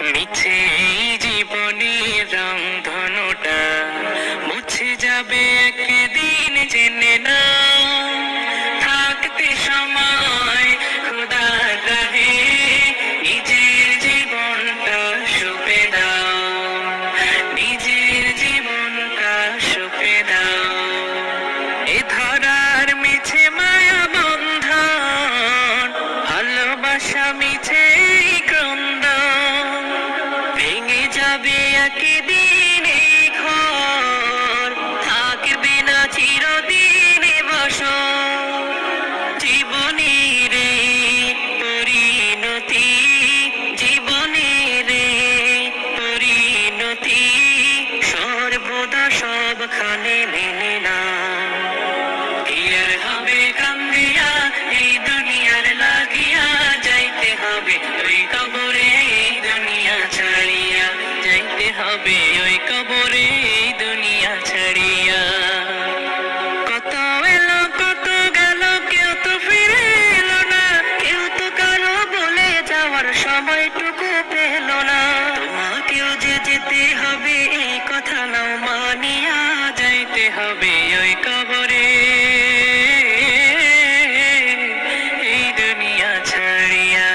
Mitty. সবখানে মেনে না ইয়ার হবে কান্দিয়া এই দুনিয়ার লাগিয়া যাইতে হবে ওই কবরে এই দুনিয়া ছাড়িয়া যাইতে হবে ওই কবরে এই দুনিয়া ছাড়িয়া কত এলো কত গেল কেউ তো না কেউ তো বলে যাওয়ার সময়টুকু পেল না তোমাকেও যে যেতে হবে এই নাও মানিয়া যাইতে হবে ওই কবরে। এই দুনিয়া ছাড়িয়া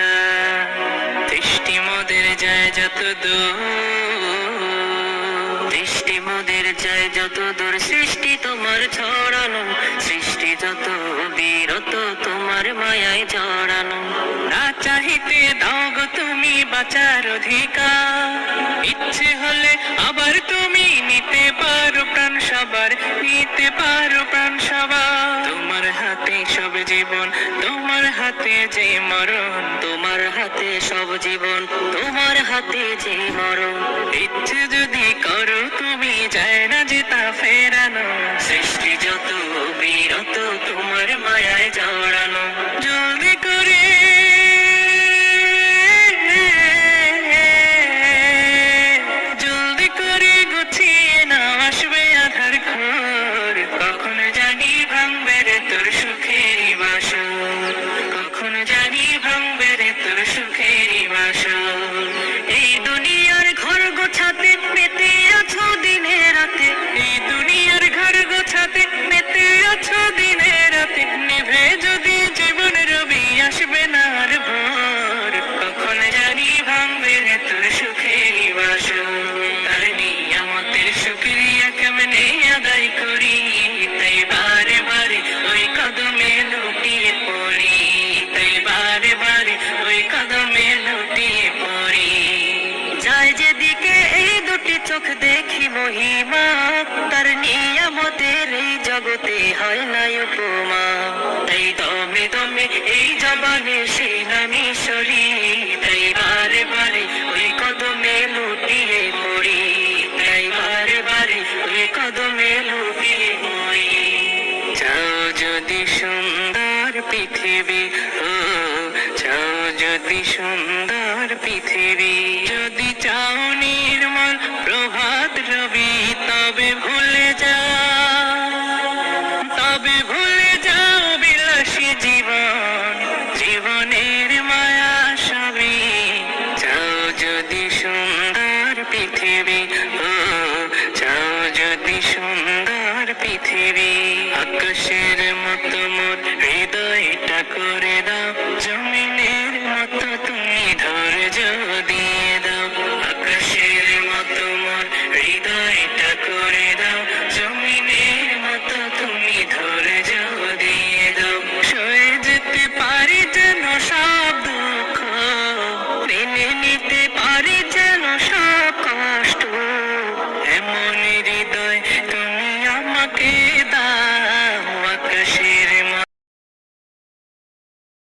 দৃষ্টি যায় যত দৃষ্টি যায় যত দূর সৃষ্টি তোমার ছড়ানো। সৃষ্টি যত বিরত, তোমার মায়ায় জড়ানো না চাহিতে দাও গো তুমি বাঁচার অধিকার। ইচ্ছে হলে আবার হাতে যে মরণ, তোমার হাতে সব জীবন, তোমার হাতে যে মরণ। ইচ্ছে যদি করো তুমি, যায় না যে তা ফেরানো। সৃষ্টি যত বিরত, তোমার মায়ায় জড়ানো। মহিমা তার নিয়ামতের এই জগতে হয় না উপমা। তাই দমে দমে এই জবানে সেই নামি সরি। তাই বারে বারে ওই কদমে লুটিয়ে পড়ি। তাই বারে বারে ওই কদমে লুটিয়ে যদি সুন্দর পৃথিবী। যদি চাও নির্মল প্রভাত রবি, তবে ভুলে যাও তবে ভুলে যাও বিলাসী জীবন, জীবনের মায়া সবই। চাও যদি সুন্দর পৃথিবী চাও যদি সুন্দর পৃথিবী। আকাশের মতো